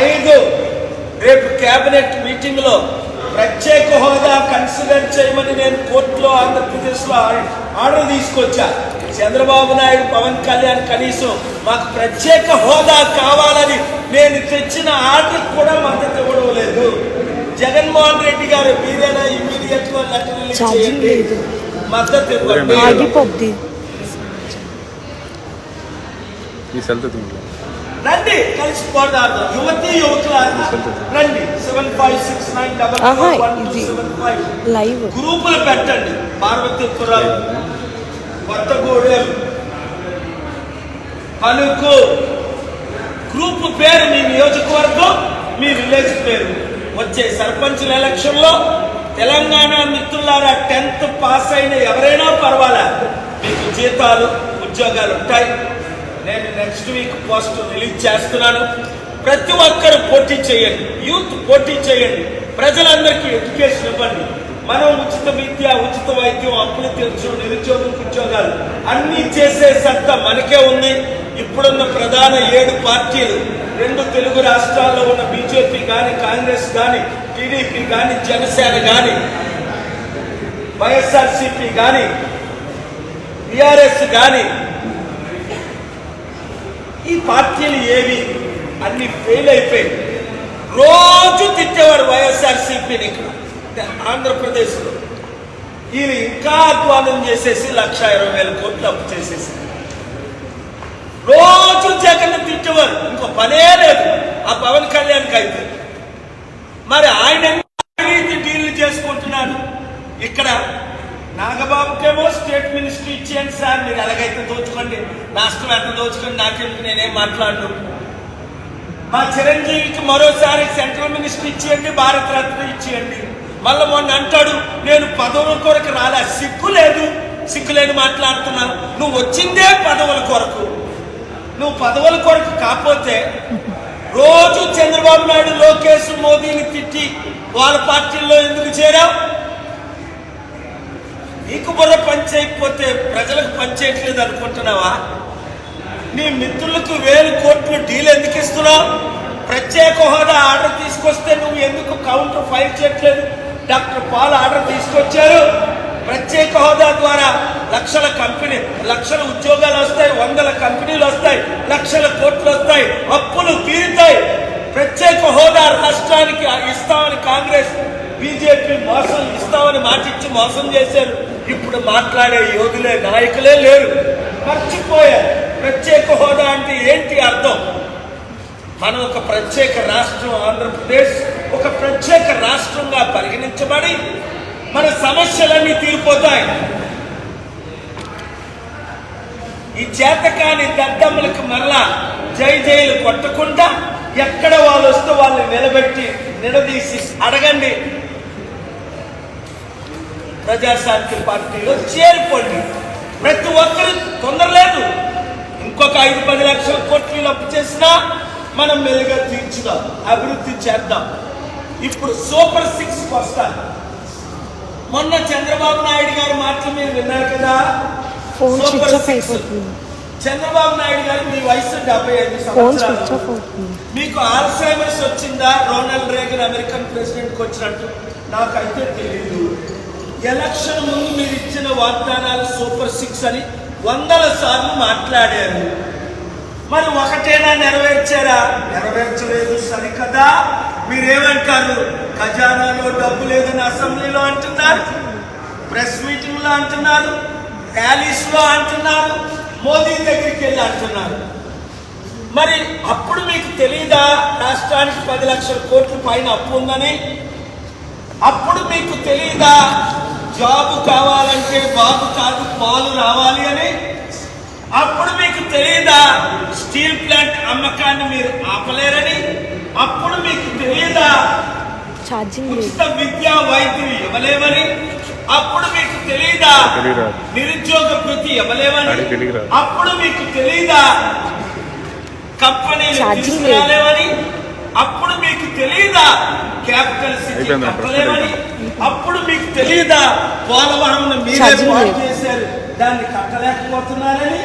ఐదు. రేపు కేబినెట్ మీటింగ్లో ప్రత్యేక హోదా కన్సిడర్ చేయమని నేను కోర్టులో ఆంధ్రప్రదేశ్లో ఆర్డర్ తీసుకొచ్చా. చంద్రబాబు నాయుడు పవన్ కళ్యాణ్ కనీసం మాకు ప్రత్యేక హోదా కావాలని నేను తెచ్చిన ఆర్డర్ కూడా మద్దతు ఇవ్వడం లేదు. జగన్మోహన్ రెడ్డి గారు మీరేనా ఇమీడియట్గా లెటర్ రిలీజ్ ఛార్జింగ్ చేయండి? లేదు. మద్దతు ఇవ్వండి. రండి. కలిసి పోరాడదాం యువతి యువకులారా రండి. Seven five six nine double four one two ఇది. Seven five live. గ్రూపులు పెట్టండి. పార్వతీపురం కొత్తగూడెం పలుకు గ్రూప్ పేరు మీ నియోజకవర్గం మీ విలేజ్ పేరు. వచ్చే సర్పంచుల ఎలక్షన్లో తెలంగాణ మిత్రులారా టెన్త్ పాస్ అయిన ఎవరైనా పర్వాలా. మీకు జీతాలు ఉద్యోగాలు ఉంటాయి. నేను నెక్స్ట్ వీక్ పోస్ట్ రిలీజ్ చేస్తున్నాను. ప్రతి ఒక్కరు పోటీ చేయండి. యూత్ పోటీ చేయండి. ప్రజలందరికీ ఎడ్యుకేషన్ ఇవ్వండి. మనం ఉచిత విద్య ఉచిత వైద్యం అప్పులు తీర్చడం నిరుద్యోగం ఉద్యోగాలు అన్నీ చేసే సత్తా మనకే ఉంది. ఇప్పుడున్న ప్రధాన ఏడు పార్టీలు రెండు తెలుగు రాష్ట్రాల్లో ఉన్న బీజేపీ కానీ కాంగ్రెస్ కానీ టీడీపీ కానీ జనసేన కానీ వైఎస్ఆర్సీపీ కానీ టిఆర్ఎస్ కానీ పార్టీలు ఏవి? అన్ని ఫెయిల్ అయిపోయి రోజు తిట్టేవాడు వైఎస్ఆర్సీపీని ఇక్కడ ఆంధ్రప్రదేశ్లో. వీళ్ళు ఇంకా అధ్వానం చేసేసి లక్ష ఇరవై వేల కోట్లు అప్పు చేసేసి. రోజు జగన్ తిట్టేవారు ఇంకో పనే లేదు. ఆ పవన్ కళ్యాణ్కి అయితే. మరి ఆయన అవినీతి డీల్ చేసుకుంటున్నాడు? ఇక్కడ నాగబాబుకేమో స్టేట్ మినిస్ట్రీ ఇచ్చేయండి సార్ మీరు ఎలాగైతే దోచుకోండి రాష్ట్రం ఎంత దోచుకోండి నాకెందుకు నేనేం మాట్లాడను. మా చిరంజీవికి మరోసారి సెంట్రల్ మినిస్టర్ ఇచ్చేయండి భారత రత్న ఇచ్చేయండి. మళ్ళీ మొన్న అంటాడు నేను పదవుల కొరకు రాలే సిగ్గు లేదు సిగ్గు లేని మాట్లాడుతున్నా. నువ్వు వచ్చిందే పదవుల కొరకు. నువ్వు పదవుల కొరకు కాకపోతే రోజు చంద్రబాబు నాయుడు లోకేష్ మోదీని తిట్టి వాళ్ళ పార్టీల్లో ఎందుకు చేరావు? నీకు బుర్ర పనిచేయకపోతే ప్రజలకు పనిచేయట్లేదు అనుకుంటున్నావా? నీ మిత్రులకు వేలు కోట్లు డీల్ ఎందుకు ఇస్తున్నావు? ప్రత్యేక హోదా ఆర్డర్ తీసుకొస్తే నువ్వు ఎందుకు కౌంటర్ ఫైల్ చేయట్లేదు? డాక్టర్ పాల్ ఆర్డర్ తీసుకొచ్చారు. ప్రత్యేక హోదా ద్వారా లక్షల కంపెనీ లక్షల ఉద్యోగాలు వస్తాయి వందల కంపెనీలు వస్తాయి లక్షల కోట్లు వస్తాయి అప్పులు తీరుతాయి. ప్రత్యేక హోదా రాష్ట్రానికి ఇస్తామని కాంగ్రెస్ బీజేపీ మోసం ఇస్తామని మాటిచ్చి మోసం చేశారు. ఇప్పుడు మాట్లాడే యోధులే నాయకులే లేరు. మర్చిపోయారు ప్రత్యేక హోదా అంటే ఏంటి అర్థం? మనం ఒక ప్రత్యేక రాష్ట్రం ఆంధ్రప్రదేశ్ ఒక ప్రత్యేక రాష్ట్రంగా పరిగణించబడి మన సమస్యలన్నీ తీరిపోతాయి. ఈ చేతకాని దద్దమ్మలకు మరలా జై జైలు కొట్టకుండా ఎక్కడ వాళ్ళు వస్తే వాళ్ళని నిలబెట్టి నిలదీసి అడగండి. ప్రజాశాంతి పార్టీలో చేరిపోండి. ప్రతి ఒక్కరు తొందరలేదు ఇంకొక ఐదు పది లక్షల కోట్లు అప్పు చేసినా మనం మెరుగా తీర్చుదాం అభివృద్ధి చేద్దాం. ఇప్పుడు సూపర్ సిక్స్ వస్తాను మొన్న చంద్రబాబు నాయుడు గారి మాటలు మీరు విన్నారు కదా? Super six. చంద్రబాబు నాయుడు గారు మీ వయసు డెబ్బై ఐదు సంవత్సరాలు. మీకు ఆల్సైమర్స్ వచ్చిందా? రొనాల్డ్ రేగన్ అమెరికన్ ప్రెసిడెంట్ వచ్చినట్టు? నాకైతే తెలియదు ఎలక్షన్ ముందు మీరు ఇచ్చిన వాగ్దానాలు సూపర్ సిక్స్ అని వందల సార్లు మాట్లాడారు. మరి ఒకటేనా నెరవేర్చారా? నెరవేర్చలేదు సరికదా? మీరేమంటారు? ఖజానాలో డబ్బు లేదని అసెంబ్లీలో అంటున్నారు? ప్రెస్ మీటింగ్లో అంటున్నారు? ప్యాలీస్లో అంటున్నారు? మోదీ దగ్గరికి వెళ్ళి అంటున్నారు. మరి అప్పుడు మీకు తెలియదా రాష్ట్రానికి పది లక్షల కోట్ల పైన అప్పు ఉందని? అప్పుడు మీకు తెలియదా జాబ్ కావాలంటే బాబు కాదు పాలు రావాలి అని? అప్పుడు మీకు తెలియదా స్టీల్ ప్లాంట్ అమ్మకాన్ని మీరు ఆపలేరని? అప్పుడు మీకు తెలియదా ఉచిత విద్యా వైద్యం ఇవ్వలేమని అప్పుడు మీకు తెలియదా. నిరుద్యోగ ఇవ్వలేమని అది తెలియరాదు. అప్పుడు మీకు తెలియదా కంపెనీలు ఛార్జింగ్ తీసుకురాలేమని అప్పుడు మీకు తెలియదా క్యాపిటల్ సిటీ కట్టలేమని? అప్పుడు మీకు తెలియదా పోలవరం మీరే లేదు. చేశారు. దాన్ని కట్టలేకపోతున్నారని?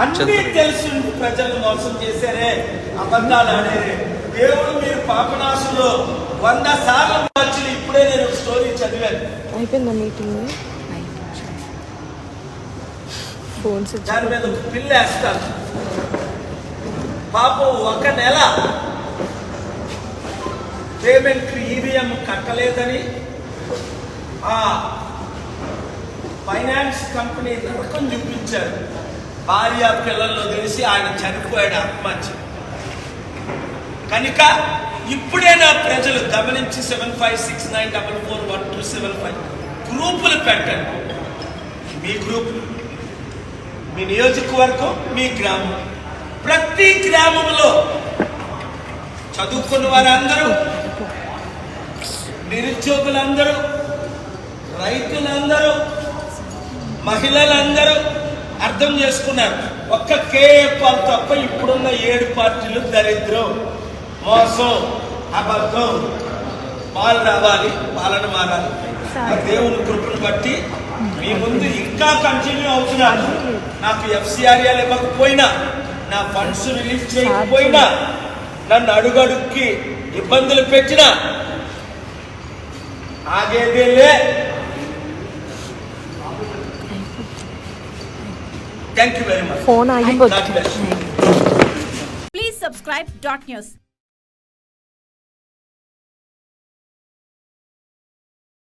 అన్ని. తెలిసి ప్రజలు మోసం చేశారే అబద్ధాలు ఆడారే. దేవుడు మీరు పాపనాశంలో. వంద సార్లు వచ్చిన ఇప్పుడే నేను స్టోరీ చదివాను. అయిపోయిందా మీటింగ్ దాని మీద పిల్ల వేస్తాను. పాపం ఒక నెల పేమెంట్ ఈవీఎం కట్టలేదని ఆ ఫైనాన్స్ కంపెనీ నరకం చూపించారు. భార్య పిల్లల్లో తెలిసి ఆయన చనిపోయాడు ఆత్మహత్య. కనుక ఇప్పుడే నా ప్రజలు గమనించి seven five six nine double four one two seven five గ్రూపులు పెట్టండి. మీ గ్రూప్ మీ నియోజకవర్గం మీ గ్రామం. ప్రతి గ్రామంలో చదువుకున్న వారందరూ నిరుద్యోగులందరూ రైతులందరూ మహిళలందరూ అర్థం చేసుకున్నారు. ఒక్క కేఏపాల్ తప్ప ఇప్పుడున్న ఏడు పార్టీలు దరిద్రం మోసం అబద్ధం. పాలు రావాలి పాలన మారాలి. ఆ దేవుని కృపను బట్టి మీ ముందు ఇంకా కంటిన్యూ అవుతున్నాను నాకు ఎఫ్సిఆర్ఎల్ ఇవ్వకపోయినా నా ఫండ్స్ రిలీజ్ చేయకపోయినా నన్ను అడుగడుక్కి ఇబ్బందులు పెట్టినా ఆగేదేలే thank you very much phone ఆగిపోతుంది. Please subscribe dot news.